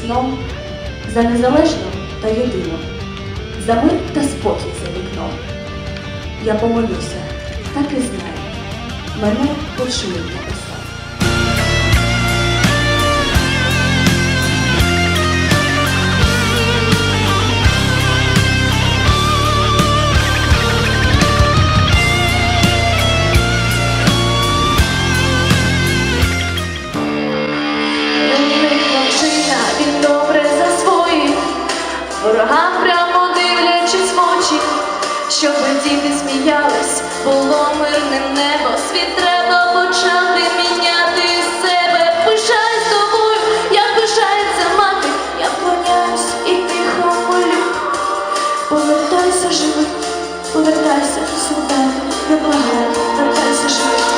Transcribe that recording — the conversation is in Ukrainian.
сном за незалежну та єдину, за мир та спокій за вікном. Я помолюся, так і знаю, мене почують. ворогам прямо дивлячись в очі, щоб діти сміялись, було мирне небо, світ треба почати міняти з себе. пишай з тобою, як пишається мати, я вклоняюсь і тихо молю. Повертайся живим, повертайся сюди, не благаю, повертайся живим.